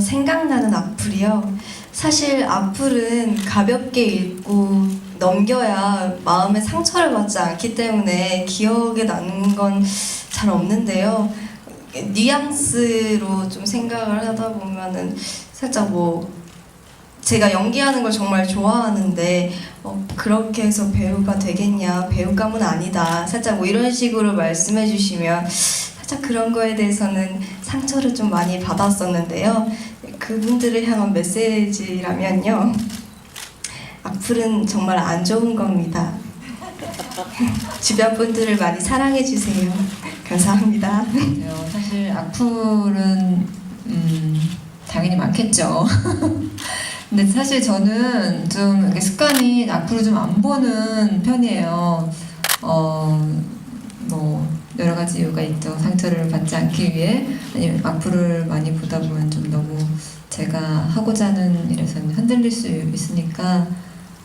생각나는 악플이요. 사실 악플은 가볍게 읽고 넘겨야 마음에 상처를 받지 않기 때문에 기억에 남는 건 잘 없는데요. 뉘앙스로 좀 생각을 하다 보면은 살짝 뭐 제가 연기하는 걸 정말 좋아하는데 어, 그렇게 해서 배우가 되겠냐 배우감은 아니다 살짝 뭐 이런 식으로 말씀해 주시면 살짝 그런 거에 대해서는 상처를 좀 많이 받았었는데요. 그분들을 향한 메시지라면요. 악플은 정말 안 좋은 겁니다. 주변 분들을 많이 사랑해 주세요. 감사합니다. 어, 사실 악플은 음, 당연히 많겠죠. 근데 사실 저는 좀 습관이 악플을 좀 안 보는 편이에요. 어, 가지 이유가 있죠. 상처를 받지 않기 위해 아니면 악플을 많이 보다 보면 좀 너무 제가 하고자 하는 일에서는 흔들릴 수 있으니까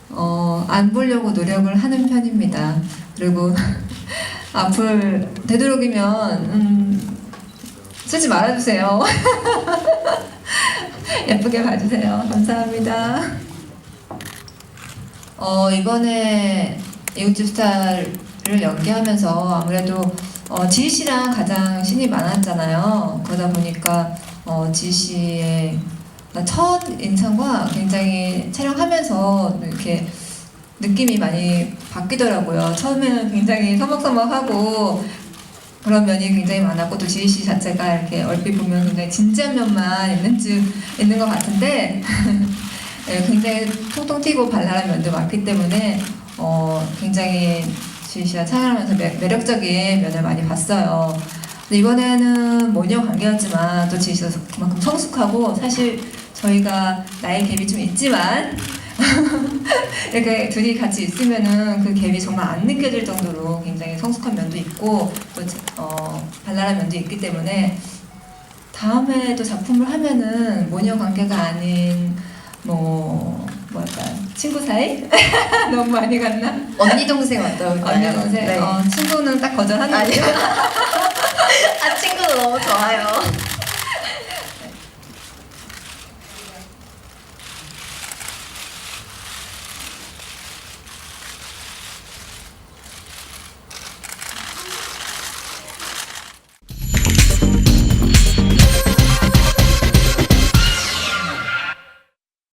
어, 안 보려고 노력을 하는 편입니다. 그리고 악플 되도록이면 음, 쓰지 말아주세요. 예쁘게 봐주세요. 감사합니다. 어, 이번에 이웃집 스타를 연기하면서 아무래도 어, 지희 씨랑 가장 신이 많았잖아요. 그러다 보니까 어, 지희 씨의 첫 인상과 굉장히 촬영하면서 이렇게 느낌이 많이 바뀌더라고요. 처음에는 굉장히 서먹서먹하고 그런 면이 굉장히 많았고 또 지희 씨 자체가 이렇게 얼핏 보면 굉장히 진지한 면만 있는 즉 있는 것 같은데 네, 굉장히 통통 튀고 발랄한 면도 많기 때문에 어, 굉장히 씨와 촬영하면서 매, 매력적인 면을 많이 봤어요. 근데 이번에는 모녀 관계였지만 또 지희 씨가 그만큼 성숙하고 사실 저희가 나이 갭이 좀 있지만 이렇게 둘이 같이 있으면은 그 갭이 정말 안 느껴질 정도로 굉장히 성숙한 면도 있고 또 어, 발랄한 면도 있기 때문에 다음에 또 작품을 하면은 모녀 관계가 아닌 뭐 뭐랄까 친구 사이 너무 많이 갔나 언니 동생 어떨까요? 언니 동생 네. 어, 친구는 딱 거절하는. 거예